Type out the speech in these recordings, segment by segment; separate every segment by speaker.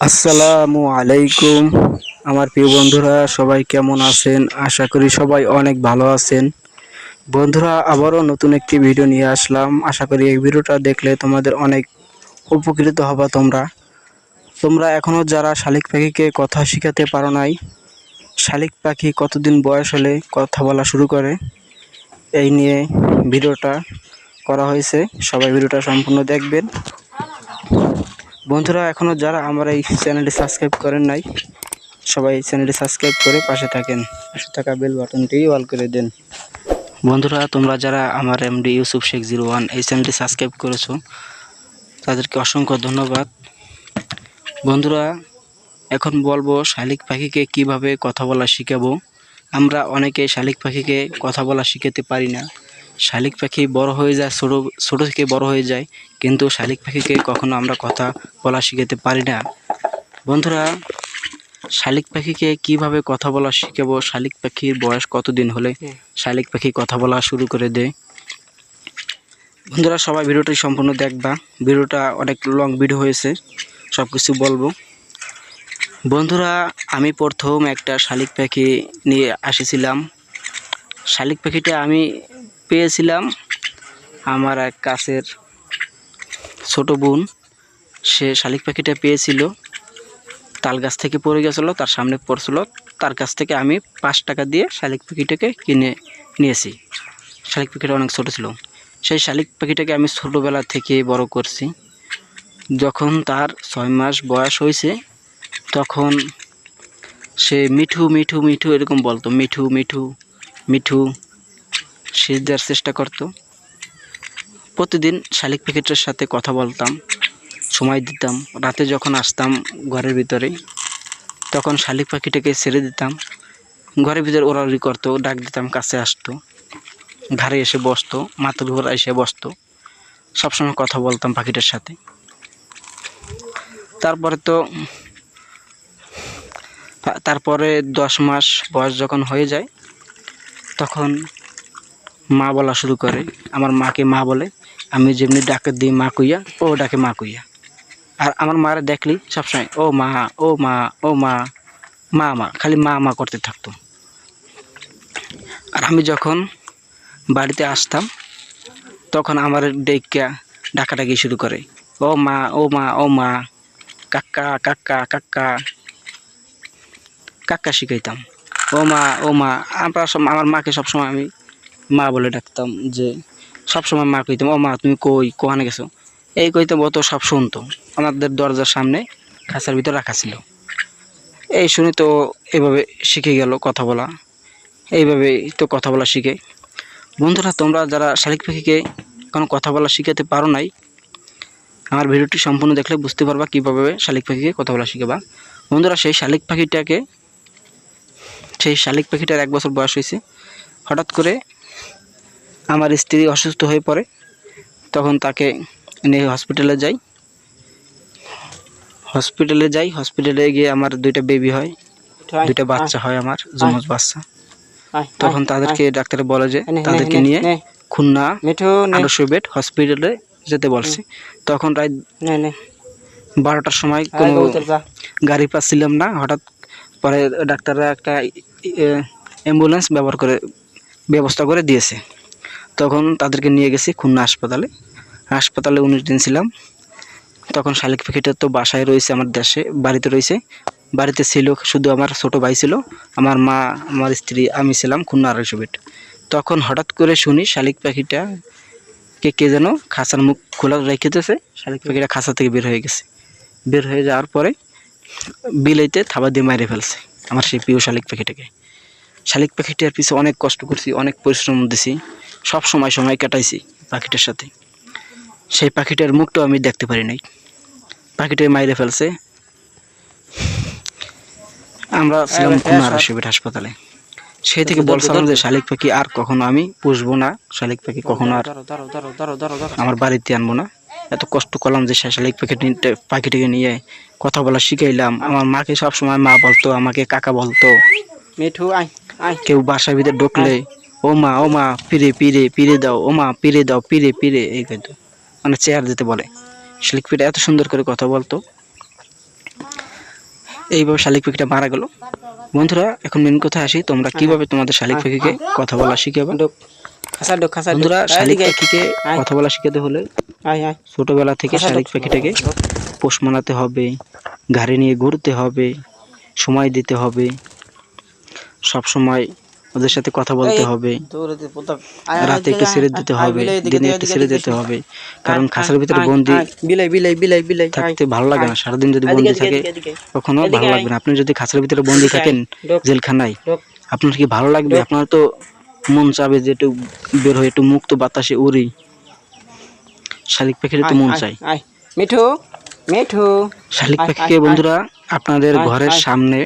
Speaker 1: আসসালামু আলাইকুম। আমার প্রিয় বন্ধুরা, সবাই কেমন আছেন? আশা করি সবাই অনেক ভালো আছেন। বন্ধুরা, আবারও নতুন একটি ভিডিও নিয়ে আসলাম। আশা করি এই ভিডিওটা দেখলে তোমাদের অনেক উপকৃত হবা তোমরা। তোমরা এখনও যারা শালিক পাখিকে কথা শেখাতে পারো নাই, শালিক পাখি কতদিন বয়স হলে কথা বলা শুরু করে, এই নিয়ে ভিডিওটা করা হয়েছে। সবাই ভিডিওটা সম্পূর্ণ দেখবেন। বন্ধুরা এখনও যারা আমার এই চ্যানেলটি সাবস্ক্রাইব করেন নাই, সবাই চ্যানেলটি সাবস্ক্রাইব করে পাশে থাকেন। পাশে থাকা বেল বাটনটি অল করে দেন। বন্ধুরা, তোমরা যারা আমার MD Yusuf Sheikh zero one এই চ্যানেলটি সাবস্ক্রাইব করেছ, তাদেরকে অসংখ্য ধন্যবাদ। বন্ধুরা, এখন বলব শালিক পাখিকে কীভাবে কথা বলা শিখাবো। আমরা অনেকে শালিক পাখিকে কথা বলা শিখাতে পারি না। শালিক পাখি বড় হয়ে যায় ছোটো ছোটো থেকে বড় হয়ে যায় কিন্তু শালিক পাখিকে কখনো আমরা কথা বলা শিখাতে পারি না। বন্ধুরা শালিক পাখিকে কীভাবে কথা বলা শিখাবো? শালিক পাখির বয়স কতদিন হলে শালিক পাখি কথা বলা শুরু করে দেয়? বন্ধুরা সবাই ভিডিওটি সম্পূর্ণ দেখবা। ভিডিওটা অনেক লং ভিডিও হয়েছে সব কিছু বলব। বন্ধুরা আমি প্রথম একটা শালিক পাখি নিয়ে এসেছিলাম শালিক পাখিটা আমি পেয়েছিলাম আমার এক কাছের ছোট বোন। সে শালিক পাখিটা পেয়েছিল। তাল গাছ থেকে পড়ে গেছিল, তার সামনে পড়ছিল। তার কাছ থেকে আমি পাঁচ টাকা দিয়ে শালিক পাখিটাকে কিনে নিয়েছি। শালিক পাখিটা অনেক ছোটো ছিল। সেই শালিক পাখিটাকে আমি ছোটোবেলা থেকে বড় করছি। যখন তার ছয় মাস বয়স হয়েছে, তখন সে মিঠু মিঠু মিঠু এরকম বলতো, মিঠু মিঠু মিঠু। সে দেওয়ার চেষ্টা করতো। প্রতিদিন শালিক পাখিটার সাথে কথা বলতাম, সময় দিতাম, রাতে যখন আসতাম ঘরের ভিতরে, তখন শালিক পাখিটাকে ছেড়ে দিতাম। ঘরের ভিতরে ওড়াউড়ি করতো, ডাক দিতাম, কাছে আসতো, ঘাড়ে এসে বসতো মাথার উপর এসে বসতো, সবসময় কথা বলতাম পাখিটার সাথে। তারপরে তো, তারপরে দশ মাস বয়স যখন হয়ে যায়, তখন মা বলা শুরু করে। আমার মাকে মা বলে, আমি যেমনি ডাকে দিই মা কইয়া, ও ডাকে মা কইয়া। আর আমার মারা দেখলি সবসময়, ও মা ও মা ও মা মা মা। খালি মা মা করতে থাকতো। আর আমি যখন বাড়িতে আসতাম, তখন আমার ডেকা ডাকাডাকি শুরু করে, ও মা ও মা ও মা, কাক্কা কাক্কা কাক্কা। কাক্কা শিখাইতাম, ও মা ও মা। আমরা সব, আমার মাকে সবসময় আমি মা বলে ডাকতাম যে সবসময় মা কইতাম, ও মা, তুমি কই? কোহানে গেছো? এই কইতাম, ও তো সব শুনতো। আমাদের দরজার সামনে খাঁচার ভিতর রাখা ছিল। এই শুনে তো এভাবে শিখে গেল কথা বলা। এইভাবে তো কথা বলা শিখে। বন্ধুরা, তোমরা যারা শালিক পাখিকে কোনো কথা বলা শিখাতে পারো নাই, আমার ভিডিওটি সম্পূর্ণ দেখলে বুঝতে পারবা কীভাবে শালিক পাখিকে কথা বলা শিখাবা। বন্ধুরা, সেই শালিক পাখিটাকে, সেই শালিক পাখিটার এক বছর বয়স হয়েছে। হঠাৎ করে আমার স্ত্রী অসুস্থ হয়ে পড়ে তখন তাকে নিয়ে হসপিটালে যাই। হসপিটালে যাই হসপিটালে গিয়ে আমার দুইটা বেবি হয় দুইটা বাচ্চা হয় আমার জমজ বাচ্চা। তখন তাদেরকে ডাক্তার বলে যে তাদেরকে নিয়ে খুলনা
Speaker 2: নে।
Speaker 1: বেড হসপিটালে যেতে বলছে। তখন রাত বারোটার সময় কোনো গাড়ি পাচ্ছিলাম না হঠাৎ পরে ডাক্তাররা একটা অ্যাম্বুলেন্স ব্যবহার করে ব্যবস্থা করে দিয়েছে। তখন তাদেরকে নিয়ে গেছি খুলনা হাসপাতালে। হাসপাতালে উনিশ দিন ছিলাম। তখন শালিক পাখিটা তো বাসায় রয়েছে আমার দেশে, বাড়িতে রয়েছে। বাড়িতে ছিল, শুধু আমার ছোট ভাই ছিল। আমার মা, আমার স্ত্রী, আমি ছিলাম খুলনা আড়াইশো বেড। তখন হঠাৎ করে শুনি শালিক পাখিটা কে কে যেন খাঁচার মুখ খোলা রেখেতেছে শালিক পাখিটা খাঁচা থেকে বের হয়ে গেছে। বের হয়ে যাওয়ার পরে বিলাইতে থাবা দিয়ে মারে ফেলছে আমার সেই প্রিয় শালিক পাখিটাকে। শালিক পাখিটার পিছনে অনেক কষ্ট করছি অনেক পরিশ্রম দিছি সব সময় সময় কাটাইছি পাখিটার সাথে। সেই পাখিটার মুখটাও আমি দেখতে পারি নাই। পাখিটা মাইরে ফেলছে। আমরা ছিলাম খুলনা
Speaker 2: হ্যাঁ,
Speaker 1: হাসপাতালে। সেই থেকে বলছিলাম যে শালিক পাখি আর কখনো আমি পুষবো না শালিক পাখি কখনো আর আমার বাড়িতে আনব না। এত কষ্ট করলাম যে শালিক পাখি পাখিটাকে নিয়ে কথা বলা শিখাইলাম। আমার মাকে সব সময় মা বলতো আমাকে কাকা বলতো।
Speaker 2: মিঠু আয়।
Speaker 1: কেউ বাসার ভিতরে ঢুকলে ও মা ও মা পিরে পিরে পিরে দাও ও মা পিরে দাও পিরে পিরে এই কইতো। মানে চেয়ার দিতে বলে। শালিক পিঠা এত সুন্দর করে কথা বলতো। এইভাবে শালিক পাখিটা মারা গেল। বন্ধুরা এখন মেন কথা আসি তোমরা কীভাবে তোমাদের শালিক পাখিকে কথা বলা শিখাবে? বন্ধুরা শালিক পাখিকে কথা বলা শিখাতে হলে ছোটবেলা থেকে শালিক। পাখিটাকে পোষ মানাতে হবে ঘাড়ে নিয়ে ঘুরতে হবে সময় দিতে হবে সব সময় ওদের সাথে কথা বলতে হবে। রাতে একটু ছেড়ে দিতে হবে দিনে একটু ছেড়ে দিতে হবে। কারণ খাঁচার ভিতরে বন্দি
Speaker 2: বিলাই বিলাই বিলাই বিলাই
Speaker 1: থাকতে ভালো লাগে না সারাদিন যদি বন্দি থাকে। কখনো ভালো লাগবে না। আপনি যদি খাঁচার ভিতরে বন্দি থাকেন জেলখানায় আপনার কি ভালো লাগবে? আপনার তো মন চাবে যে একটু বের হয়ে একটু মুক্ত বাতাসে উড়ি। শালিক পাখির তো মন চাই
Speaker 2: মিঠু মিঠু।
Speaker 1: শালিক পাখিকে বন্ধুরা আপনাদের ঘরের সামনে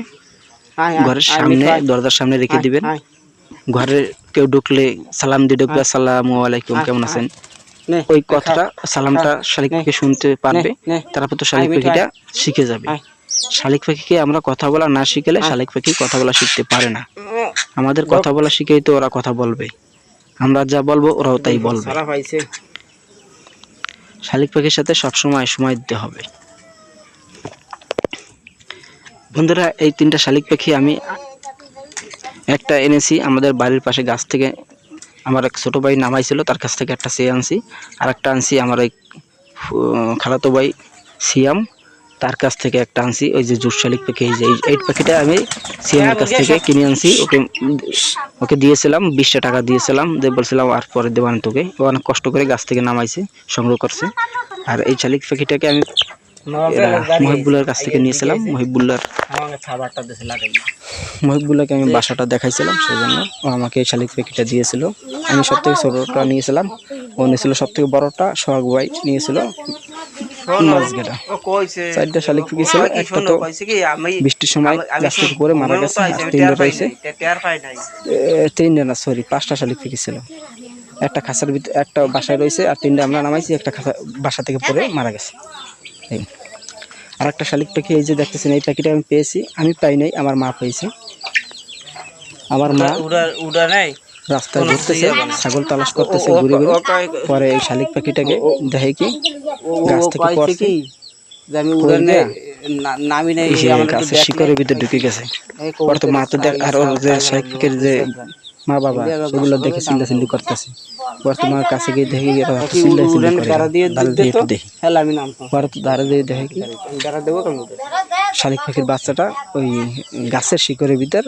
Speaker 1: ঘরের সামনে দরজার সামনে রেখে দিবেন। ঘরে কেউ ঢুকলে সালাম দিয়ে ঢুকবে। আসসালামু আলাইকুম কেমন আছেন? ওই কথাটা সালামটা শালিক পাখি শুনতে পারবে। তারপর তো শালিক পাখিটা শিখে যাবে। শালিক পাখিকে আমরা কথা বলা না শিখলে। শালিক পাখি কথা বলা শিখতে পারে না। আমাদের কথা বলা শিখেই তো ওরা কথা বলবে। আমরা যা বলব ওরাও তাই বলবে। শালিক পাখির সাথে সব সময় সময় দিতে হবে। বন্ধুরা, এই তিনটা শালিক পাখি আমি একটা এনেছি। আমাদের বাড়ির পাশে গাছ থেকে আমার এক ছোটো ভাই নামাইছিল, তার কাছ থেকে একটা সে আনছি। আর একটা আনছি আমার ফু- খালাতো ভাই সিয়াম, তার কাছ থেকে একটা আনছি। ওই যে জুট শালিক পাখি, এই যে, এই- পাখিটা আমি সিয়ামের কাছ থেকে কিনে আনছি। ওকে ওকে দিয়েছিলাম, বিশটা টাকা দিয়েছিলাম। দিয়ে বলছিলাম, আর পরে দেবান তোকে। ও অনেক কষ্ট করে গাছ থেকে নামাইছে, সংগ্রহ করছে। আর এই শালিক পাখিটাকে আমি মহিবুল্লার কাছ থেকে নিয়েছিলাম মহিবুল্লার মহিবুল্লাহকে আমি বাসাটা দেখাইছিলাম সেই জন্য ও আমাকে এই শালিক পাখিটা দিয়েছিল। আমি সব থেকে ছোটোটা নিয়েছিলাম ও নিয়েছিল সব থেকে বড়টা সোহাগ ভাই নিয়েছিল মাঝগেটা চারটা শালিক পাখি ছিল একটা তো বৃষ্টির সময় মারা গেছে তিনটা তিনটা না সরি পাঁচটা শালিক ছিল ভিতরে বাসায় রয়েছে আর তিনটা আমরা নামাইছি বাসা থেকে পরে মারা গেছে। এই। আর একটা শালিক পাখি এই যে দেখতেছেন এই পাখিটা আমি পেয়েছি। আমি পাই নাই আমার মা পেয়েছে আমার মা
Speaker 2: উড়া উড়া নাই?
Speaker 1: রাস্তায় ঘুরতেছে ছাগল তালাশ করতেছে ঘুরে ঘুরে পরে এই শালিক পাখিটাকে দেখে কি গাছ থেকে পড়ছে।
Speaker 2: কি যে আমি
Speaker 1: পড়ে
Speaker 2: নেই নামি নাই আমার একটু
Speaker 1: গাছের শিকড়ের ভিতরে ঢুকে গেছে।
Speaker 2: এই
Speaker 1: তো মা তো দেখ আর যে শালিক পাখির যে মা বাবা সেগুলো দেখে চিল্লা চিল্লি করতেছে। ওর তো মার কাছে গিয়ে দেখে চিল্লা চিল্লি করে। দেখি।
Speaker 2: হ্যাঁ আমি নাম তো
Speaker 1: ওর তো। দাঁড়া দিয়ে দেখে কি শালিক পাখির বাচ্চাটা ওই গাছের শিকড়ের ভিতর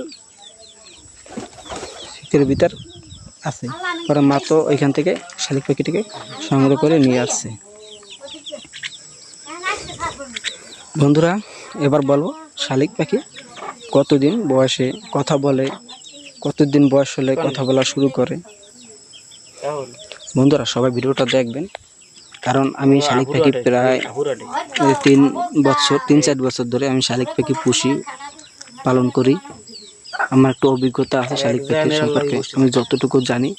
Speaker 1: শিকড়ের ভিতর আছে। ওরা মা তো ওইখান থেকে শালিক পাখিটিকে সংগ্রহ করে নিয়ে আসছে। বন্ধুরা এবার বলব শালিক পাখি কতদিন বয়সে কথা বলে কতদিন বয়স হলে কথা বলা শুরু করে? বন্ধুরা সবাই ভিডিওটা দেখবেন। কারণ আমি শালিক পাখি প্রায় তিন বছর তিন চার বছর ধরে আমি শালিক পাখি পুষি পালন করি। আমার একটু অভিজ্ঞতা আছে শালিক পাখির সম্পর্কে। আমি যতটুকু জানি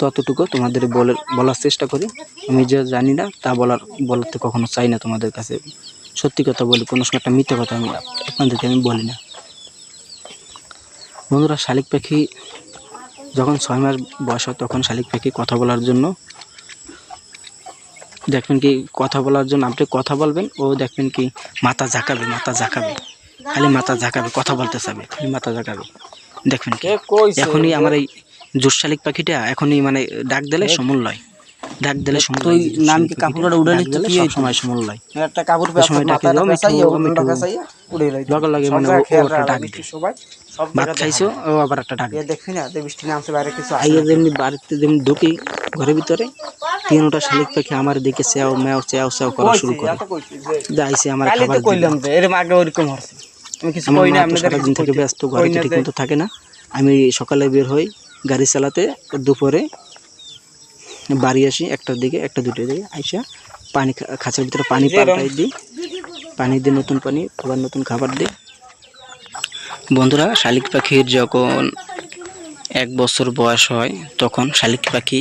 Speaker 1: ততটুকু তোমাদের বলে বলার চেষ্টা করি। আমি যে জানি না তা বলার বলতে কখনো চাই না তোমাদের কাছে। সত্যি কথা বলি কোনো সময় একটা মিথ্যে কথা আমি আপনাদেরকে আমি বলি না। বন্ধুরা শালিক পাখি যখন ছয় মাস বয়স হয় তখন শালিক পাখি কথা বলার জন্য দেখবেন কি কথা বলার জন্য আপনি কথা বলবেন ও দেখবেন কি মাথা ঝাঁকাবে মাথা ঝাঁকাবে। খালি মাথা ঝাঁকাবে কথা বলতে চাবে খালি মাথা ঝাঁকাবে। দেখবেন কি এখনই আমার এই জোর শালিক পাখিটা এখনই মানে ডাক দিলে সমল লয় ডাক দিলে সমল
Speaker 2: তুই। নাম কি কাপড়টা উড়ে?
Speaker 1: সময় সমল লয়
Speaker 2: একটা কাপড় উড়ে।
Speaker 1: লগে লগে মানে ও- ও একটা ডাক
Speaker 2: সবাই।
Speaker 1: ভাত খাইছো ও আবার একটা ডাক
Speaker 2: দেখবি না যে বৃষ্টি নামছে বাইরে কিছু আসে
Speaker 1: যেমনি বাড়িতে যেমনি ঢুকি ঘরের ভিতরে তিনটা শালিক পাখি আমার দিকে চেয়াও ম্যাও চেয়াও চেয়াও করা শুরু
Speaker 2: কইছি,
Speaker 1: করে।
Speaker 2: এত কইছি যে-
Speaker 1: যে আইসে আমার খাবার
Speaker 2: কইলাম যে, এরম আগে ওরকম হচ্ছে। আমি কিছু কই না,
Speaker 1: মা তো
Speaker 2: আপনাদের
Speaker 1: থেকে ব্যস্ত ঘরে
Speaker 2: কই
Speaker 1: ঠিক মতো থাকে না। আমি সকালে বের হই গাড়ি চালাতে দুপুরে বাড়ি আসি একটার দিকে একটা দুটোর দিকে আইসা পানি খাঁচার ভিতরে পানি পাল্টাই দিই। পানি দিয়ে নতুন পানি আবার নতুন খাবার দিই বন্ধুরা শালিক পাখির যখন এক বছর বয়স হয় তখন শালিক পাখি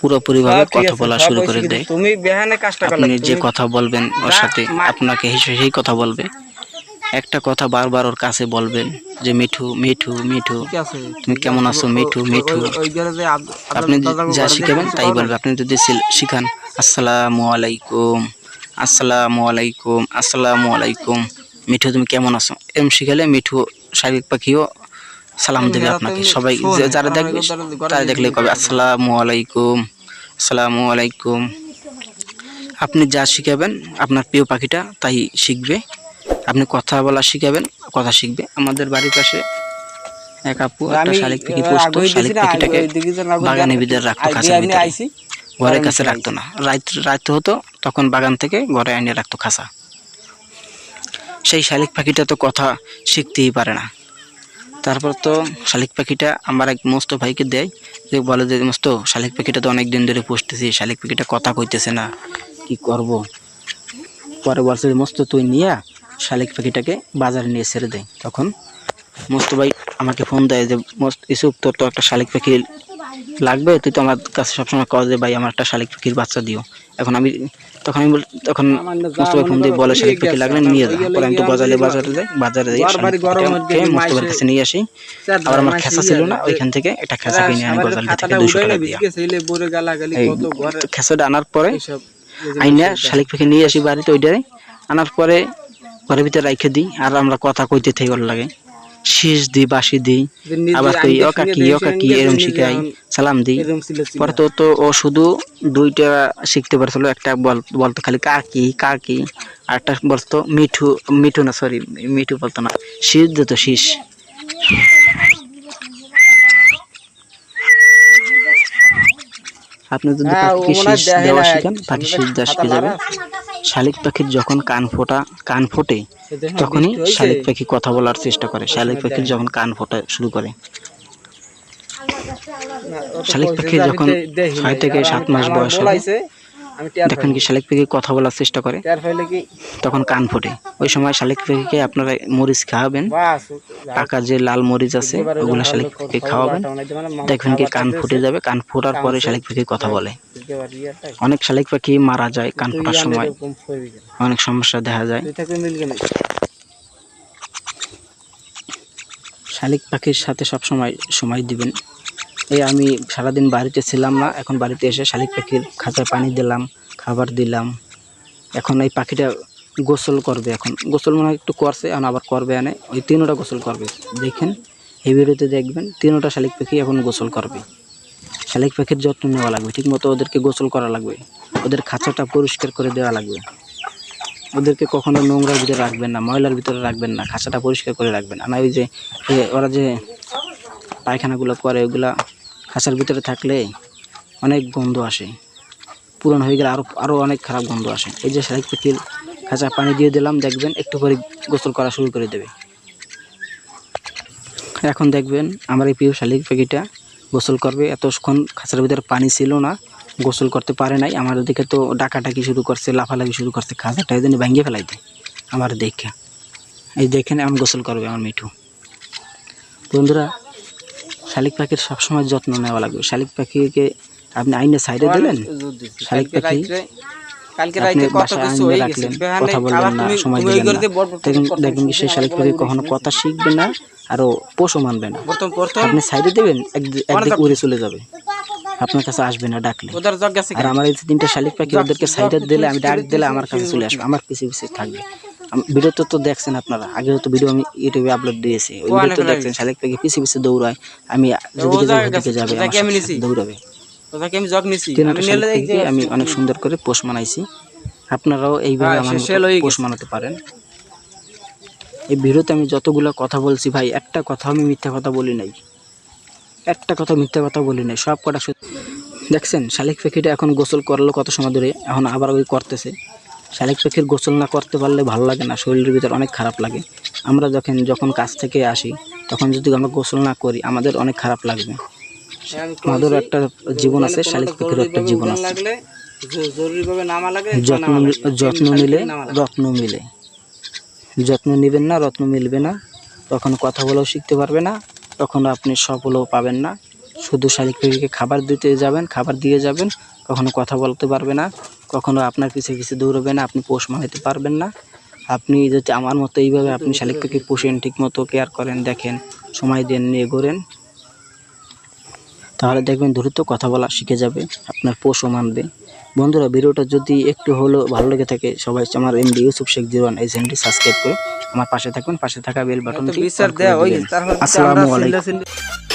Speaker 1: পুরোপুরিভাবে
Speaker 2: হ্যাঁ,
Speaker 1: কথা বলা শুরু করে দেয়।
Speaker 2: তুমি বেহানে কাজটা করলে
Speaker 1: আপনি যে কথা বলবেন ওর সাথে আপনাকে সেই সেই কথা বলবে। একটা কথা বারবার ওর কাছে বলবেন যে মিঠু মিঠু মিঠু তুমি কেমন আছো? মিঠু মিঠু। আপনি যা শিখাবেন তাই বলবে। আপনি যদি শিখান আসসালামু আলাইকুম। আসসালামু আলাইকুম আসসালামু আলাইকুম। মিঠু তুমি কেমন আছো? এরম শিখালে মিঠু শালিক পাখিও সালাম দেবে আপনাকে। সবাই যারা দেখবে তারা দেখলে কবে? আসসালামু আলাইকুম আসসালামু আলাইকুম। আপনি যা শিখাবেন আপনার প্রিয় পাখিটা তাই শিখবে। আপনি কথা বলা শিখাবেন কথা শিখবে। আমাদের বাড়ির পাশে এক আপু একটা শালিক পাখি পুষতো শালিক পাখিটাকে বাগানে। ভিতরে রাখতো
Speaker 2: আগে
Speaker 1: ঘরের কাছে রাখতো না। রাত রাখতে হতো তখন বাগান থেকে ঘরে এনে রাখতো খাঁচা সেই শালিক পাখিটা তো কথা শিখতেই পারে না। তারপর তো শালিক পাখিটা আমার এক মস্ত ভাইকে দেয় যে বলে যে মস্ত শালিক পাখিটা তো অনেক দিন ধরে পুষতেছি শালিক পাখিটা কথা কইতেছে না কি করব? পরে বলছে যে, মস্ত তুই নিয়ে শালিক পাখিটাকে বাজারে নিয়ে ছেড়ে দেয় তখন মস্ত ভাই আমাকে ফোন দেয় যে মস্ত ইসুক তোর তো একটা শালিক পাখি লাগবে? তুই তো আমার কাছে সবসময় কল যে ভাই আমার একটা শালিক পাখির বাচ্চা দিও। এখন আমি তখন আমি তখন মোস্তফা ফোন দিয়ে বলে শালিক পাখি লাগলে নিয়ে যা। পরে আমি তো বাজারে বাজারে যাই বাজারে যাই মোস্তফার কাছে নিয়ে আসি। আবার আমার খেসা ছিল না ওইখান থেকে একটা খেসা কিনে আনি গজাল থেকে দুশো টাকা দিয়া। খেসাটা আনার পরে আইনা শালিক পাখি নিয়ে আসি বাড়িতে ওইটারে। আনার পরে ঘরের ভিতরে রাইখে দিই আর আমরা কথা কইতে থেকে লাগে। শীষ দিই বাসি দিই। আবার কই
Speaker 2: আইনটা
Speaker 1: ও কাকি ও কাকি এরম শিখাই সালাম দিই। পরে তো তো ও শুধু দুইটা শিখতে পারছিল একটা বল বলতো খালি কাকি কাকি আর একটা বলতো মিঠু মিঠু না সরি মিঠু বলতো না শীষ দিত শীষ আপনি যদি
Speaker 2: হ্যাঁ,
Speaker 1: পাখিকে
Speaker 2: হয়
Speaker 1: শীষ দেওয়া শিখেন পাখি শীষ দেওয়া শিখে যাবে। শালিক পাখির যখন কান ফোটা কান ফোটে তখনই শালিক পাখি কথা বলার চেষ্টা করে। শালিক পাখির যখন কান ফোটা শুরু করে। শালিক পাখি যখন ছয় থেকে সাত মাস বয়স হবে, দেখেন কি শালিক পাখি কথা বলার চেষ্টা করে। তখন কান ফোটে। ওই সময় শালিক পাখিকে আপনারা মরিচ খাওয়াবেন। পাকা যে লাল মরিচ আছে ওগুলো শালিক পাখিকে খাওয়াবেন।
Speaker 2: মানে
Speaker 1: দেখবেন কি কান ফুটে যাবে। কান ফোটার পরে শালিক পাখি কথা বলে। অনেক শালিক পাখি মারা যায় কান ফোটার সময়? অনেক সমস্যা দেখা যায়। শালিক পাখির সাথে সব সময় সময় দিবেন। এই আমি সারাদিন বাড়িতে ছিলাম না, এখন বাড়িতে এসে শালিক পাখির খাঁচায় পানি দিলাম, খাবার দিলাম। এখন এই পাখিটা গোসল করবে এখন। গোসল মনে হয় একটু করছে, এখন আবার করবে আনে ওই তিনোটা গোসল করবে। দেখেন, এই ভিডিওতে দেখবেন, তিনোটা শালিক পাখি এখন গোসল করবে। শালিক পাখির যত্ন নেওয়া লাগবে, ঠিকমতো ওদেরকে গোসল করা লাগবে। ওদের খাঁচাটা পরিষ্কার করে দেওয়া লাগবে। ওদেরকে কখনো নোংরার ভিতরে রাখবেন না, ময়লার ভিতরে রাখবেন না, খাঁচাটা পরিষ্কার করে রাখবেন। আর ওই যে ওরা যে পায়খানাগুলো করে, ওগুলা খাঁচার ভিতরে থাকলে অনেক গন্ধ আসে। পুরনো হয়ে গেলে আরও আরও অনেক খারাপ গন্ধ আসে। এই যে শালিক পাখির খাঁচা পানি দিয়ে দিলাম, দেখবেন একটু করে গোসল করা শুরু করে দেবে। এখন দেখবেন আমার এই প্রিয় শালিক পাখিটা গোসল করবে। এতক্ষণ খাঁচার ভিতরে পানি ছিল না, গোসল করতে পারে নাই। আমার দিকে তো ডাকাডাকি শুরু করছে, লাফালাফি শুরু করছে, খাঁচাটা এই জন্য ভেঙে ফেলাইতে আমার দেখে। এই দেখেন এখন গোসল করবে আমার মিঠু। বন্ধুরা শালিক পাখির সবসময় যত্ন নেওয়া লাগবে। শালিক পাখিকে আপনি আইনে সাইডে দিলেন? শালিক পাখি কথা বললেন না সময় দিলেন না। দেখবেন কি সেই শালিক পাখি কখনো কথা শিখবে না আরও পোষও মানবে না। আপনি সাইডে দেবেন একদিক উড়ে চলে যাবে। আপনার কাছে আসবে না ডাকলে। আর আমার এই তিনটা শালিক পাখি ওদেরকে সাইডে দিলে আমি ডাক দিলে আমার কাছে চলে আসবে আমার পিছে পিছে থাকবে। ভিডিওতে তো দেখছেন আপনারা আগেও তো ভিডিও আমি ইউটিউবে আপলোড দিয়েছি। ওই
Speaker 2: ও
Speaker 1: ভিডিও তো দেখছেন শালিক পাখি পিছে পিছে দৌড়ায় আমি যেদিকে
Speaker 2: ও
Speaker 1: যাব। দৌড়াবে।
Speaker 2: আমি
Speaker 1: অনেক সুন্দর করে পোষ মানাইছি। আপনারাও এইভাবে
Speaker 2: হ্যাঁ,
Speaker 1: আমার পোষ মানাতে পারেন। এই ভিডিওতে আমি যতগুলো কথা বলছি ভাই একটা কথা আমি মিথ্যা কথা বলি নাই। একটা কথা মিথ্যা কথা বলি নাই সব কটা সত্যি। দেখছেন শালিক পাখিটা এখন গোসল করল কত সময় ধরে এখন আবার ওই করতেছে। শালিক পাখির গোসল না করতে পারলে ভালো লাগে না, শরীরের ভিতর অনেক খারাপ লাগে। আমরা যখন যখন কাজ থেকে আসি, তখন যদি আমরা গোসল না করি, আমাদের অনেক খারাপ লাগবে।
Speaker 2: আমি
Speaker 1: আমাদেরও একটা জীবন আছে, শালিক পাখিরও একটা জীবন আছে। যত্ন যত্ন নিলে
Speaker 2: পাখির।
Speaker 1: রত্ন মিলে। যত্ন নেবেন না, রত্ন মিলবে না। তখন কথা বলেও শিখতে পারবে না, তখন আপনি সফলও পাবেন না। শুধু শালিক পাখিকে খাবার দিতে যাবেন, খাবার দিয়ে যাবেন, কখনো কথা বলতে পারবে না। কখনো আপনার পিছে পিছে দৌড়বে না আপনি পোষ মানাতে পারবেন না। আপনি যদি আমার মতো এইভাবে আপনি শালিক পাখি পোষেন ঠিক মতো কেয়ার করেন দেখেন সময় দেন নিয়ে ঘোরেন তাহলে দেখবেন দ্রুত কথা বলা শিখে যাবে আপনার পোষও মানবে। বন্ধুরা ভিডিওটা যদি একটু হলেও ভালো লেগে থাকে সবাই আমার MD Yusuf Sheikh zero one এই চ্যানেলটি সাবস্ক্রাইব করে আমার পাশে থাকবেন পাশে থাকা বেল বাটনটি। আসসালামু আলাইকুম।